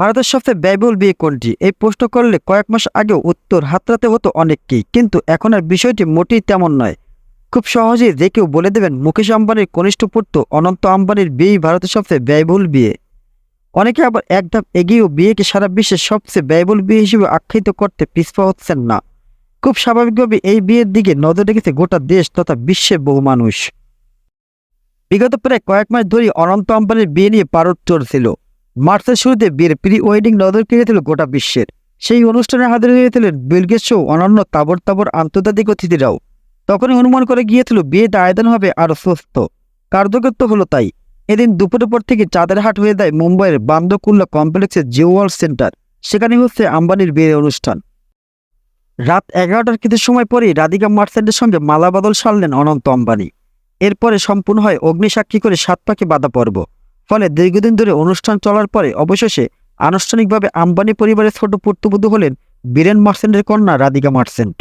ভারতের সবচেয়ে ব্যয়বহুল বিয়ে কোনটি? এই প্রশ্ন করলে কয়েক মাস আগেও উত্তর হাতরাতে হতো অনেককেই, কিন্তু এখন আর বিষয়টি মোটেই তেমন নয়। খুব সহজেই যে কেউ বলে দেবেন, মুকেশ আম্বানির কনিষ্ঠ পুত্র অনন্ত আম্বানির বিয়েই ভারতের সবচেয়ে ব্যয়বহুল বিয়ে। অনেকে আবার এক ধাপ এগিয়েও বিয়েকে সারা বিশ্বের সবচেয়ে ব্যয়বহুল বিয়ে হিসেবে আখ্যায়িত করতে পিছপা হচ্ছেন না। খুব স্বাভাবিকভাবে এই বিয়ের দিকে নজর রেখেছে গোটা দেশ তথা বিশ্বের বহু মানুষ। বিগত প্রায় কয়েক মাস ধরেই অনন্ত আম্বানির বিয়ে নিয়ে পারদ চলছিল। মার্চের শুরুতে বিয়ের প্রি ওয়েডিং নজর কেড়েছিল গোটা বিশ্বের। সেই অনুষ্ঠানে হাজির হয়েছিলেন বিলগেট সহ অন্যান্য তাবর তাবর আন্তর্জাতিক অতিথিরাও। তখনই অনুমান করে গিয়েছিল বিয়েটা আয়োজন হবে আরও সুস্থ। কার্যকর তো হলো তাই। এদিন দুপুরের পর থেকে চাঁদের হাট হয়ে যায় মুম্বাইয়ের বান্দকুল্লা কমপ্লেক্সের জিও ওয়ার্ল্ড সেন্টার। সেখানে হচ্ছে আম্বানির বিয়ের অনুষ্ঠান। রাত এগারোটার কিছু সময় পরেই রাধিকা মার্সেন্টের সঙ্গে মালাবদল সারলেন অনন্ত আম্বানি। এরপরে সম্পূর্ণ হয় অগ্নিসাক্ষী করে সাত পাখি বাধা পর্ব। ফলে দীর্ঘদিন ধরে অনুষ্ঠান চলার পরে অবশেষে আনুষ্ঠানিকভাবে আম্বানি পরিবারের ছোট পুত্রবধূ হলেন বীরেন মার্সেন্টের কন্যা রাধিকা মার্সেন্ট।